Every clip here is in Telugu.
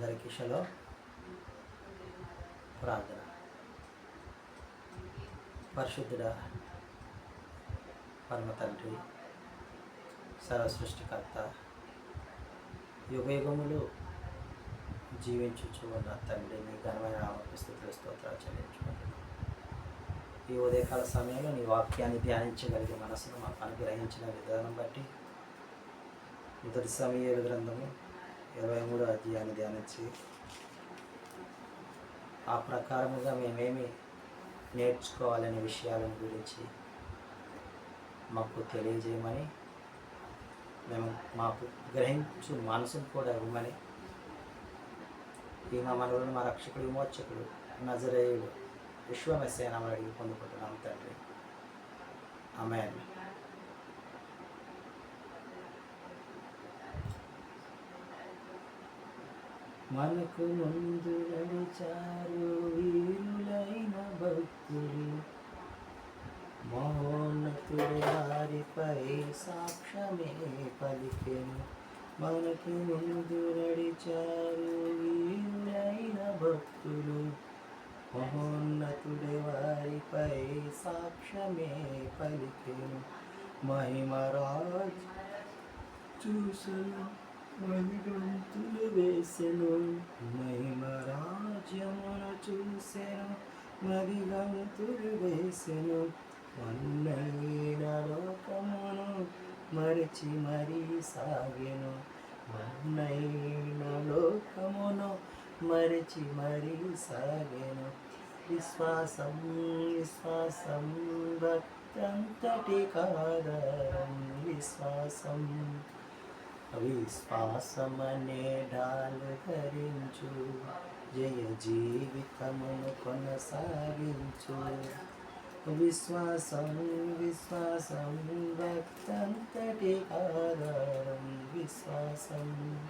అందరికీ షలో ప్రార్థన. పరిశుద్ధుడ పరమ తండ్రి సర్వ యుగయుగములు జీవించుచు ఉన్న తండ్రి నీ ఘనమైన నామకు స్తోత్రాలు చెల్లించుకుంటున్నాను ఈ ఉదయకాల సమయంలో నీ వాక్యాన్ని ధ్యానించగలిగే మనసును మాకు అనుగ్రహించిన విధానం బట్టి మొదటి సమయ గ్రంథము ఇరవై ధ్యానించి ఆ ప్రకారముగా మేమేమి నేర్చుకోవాలనే విషయాలను గురించి మాకు తెలియజేయమని మేము మాకు గ్రహించు మనసును కూడా ఇవ్వమని ఈ మా మనవులను మా రక్షకుడు విమోచకుడు నజరేయుడు విశ్వమెస్సైన అడిగి పొందుకుంటున్నాం తండ్రి. ఆమె మనకు ముందు నడిచారు వీరులైన భక్తులు. మహోన్నతుడు వారిపై సాక్ష్యమే పలికెను. మనకు ముందు నడిచారు వీరులైన భక్తులు. మహోన్నతుడి వారిపై సాక్ష్యమే పలికెను. మహిమరాజ్ చూసను. మణిగంతులు వేసెను మహిమరాజ్యమును చూసెను మదిగంతులు వేసెను మన్నైన లోకమును మరచి మరీ సాగెను మన్నైన లోకమును మరచి మరీ సాగెను విశ్వాసం విశ్వాసం భక్తంతటి కాదరం విశ్వాసం. విశ్వాసమనే డాలు ధరించు జయ జీవితమును కొనసాగించు. విశ్వాసం విశ్వాసం భక్తంతటి ఆధారం విశ్వాసం.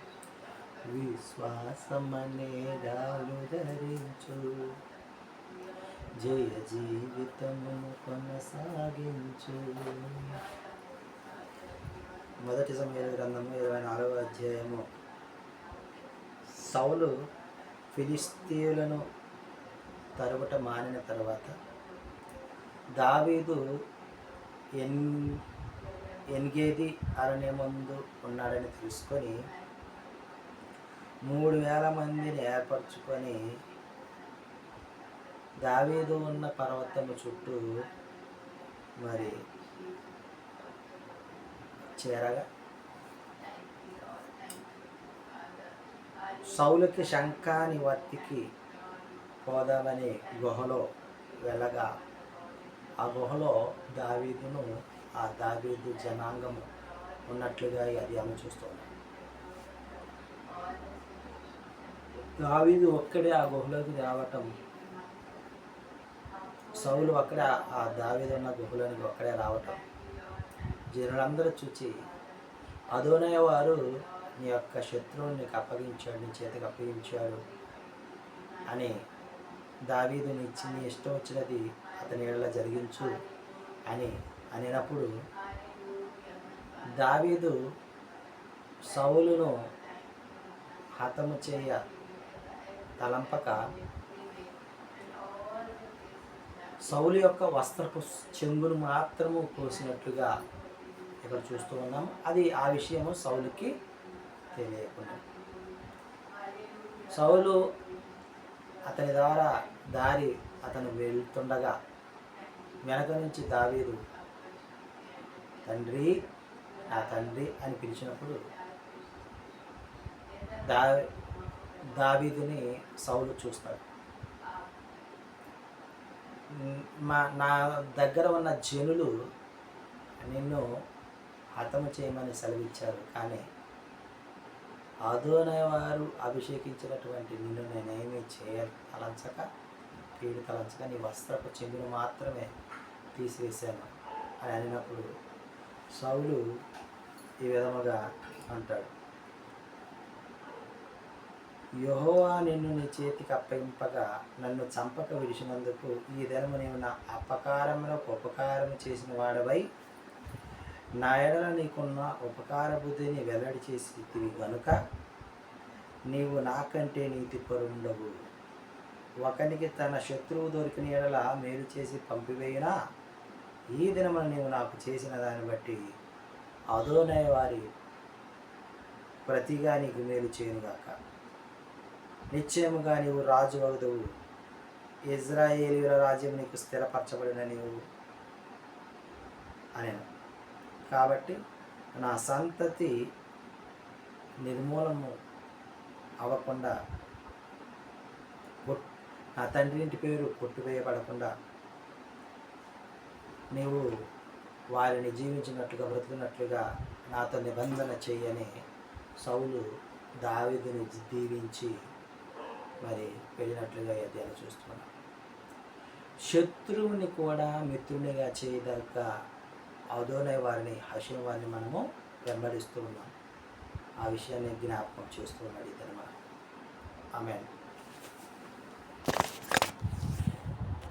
విశ్వాసమనే డాలు ధరించు జయ జీవితమును కొనసాగించు. మొదటి సమయాల గ్రంథము ఇరవై నాలుగవ అధ్యాయము. సౌలు ఫిలిస్తీయులను తరువుట మానిన తర్వాత దావీదు ఎన్ ఎన్గేది అరణ్యమందు ఉన్నాడని తెలుసుకొని మూడు వేల మందిని ఏర్పరచుకొని దావీదు ఉన్న పర్వతము చుట్టూ మరి చేరగా? సౌలుకి శంఖాని వర్తికి పోదామని గుహలో వెళ్ళగా ఆ గుహలో దావీదును ఆ దావీదు జనాంగము ఉన్నట్లుగా అది ఆమె చూస్తుంది. దావీదు ఒక్కడే ఆ గుహలోకి రావటం సౌలు అక్కడ ఆ దావీదు ఉన్న గుహలోనికి ఒక్కడే రావటం జనులందరూ చూచి అదోనయ వారు నీ యొక్క శత్రువుని నీకు అప్పగించాడు నీ చేతికి అప్పగించాడు అని దావీదుని ఇచ్చి నీ ఇష్టం వచ్చినది అతని ఏళ్ళ జరిగించు అని అనినప్పుడు దావీదు సౌలును హతము చేయ తలంపక సౌలు యొక్క వస్త్రపు చెంగును మాత్రము కోసినట్లుగా ఇక్కడ చూస్తూ ఉన్నాం. అది ఆ విషయము సౌలుకి తెలియకుండా. సౌలు అతని ద్వారా దారి అతను వెళ్తుండగా వెనక నుంచి దావీదు తండ్రి నా తండ్రి అని పిలిచినప్పుడు దా దావీదుని సౌలు చూస్తాడు. మా నా దగ్గర ఉన్న జనులు నిన్ను హతము చేయమని సెలవిచ్చారు. కానీ అదోనే వారు అభిషేకించినటువంటి నిన్ను నేనేమీ చేయ తలంచక కీడు తలంచక నీ వస్త్రపు చెంగును మాత్రమే తీసివేశాను అని అనినప్పుడు సౌలు ఈ విధముగా అంటాడు. యహోవా నిన్ను నీ చేతికి అప్పగింపగా నన్ను చంపక విడిచినందుకు ఈ దినము నీవు నా అపకారంలో ఉపకారం చేసిన వాడవై నా ఎడల నీకున్న ఉపకార బుద్ధిని వెల్లడి చేసి గనుక నీవు నాకంటే నీతిపరుండవు. ఒకనికి తన శత్రువు దొరికిన ఎడల మేలు చేసి పంపివేయినా? ఈ దినమున నీవు నాకు చేసిన దాన్ని బట్టి అదోనయ వారి ప్రతిగా నీకు మేలు చేయనుగాక. నిశ్చయముగా నీవు రాజు వగదువు ఇజ్రాయేలీల రాజ్యం నీకు స్థిరపరచబడిన నీవు. అనేను. కాబట్టి నా సంతతి నిర్మూలము అవ్వకుండా నా తండ్రి ఇంటి పేరు కొట్టువేయబడకుండా నీవు వారిని జీవించినట్లుగా బ్రతికినట్లుగా నాతో నిబంధన చేయని సౌలు దావిదిని దీవించి మరి వెళ్ళినట్లుగా ఈ చూస్తున్నాను శత్రువుని కూడా మిత్రునిగా చేయదగ్గ అదోనే వారిని హషం వారిని మనము వెంబడిస్తూ ఉన్నాం. ఆ విషయాన్ని జ్ఞాపకం చేస్తూ ఉన్నాడు ఇతను మనం ఆమె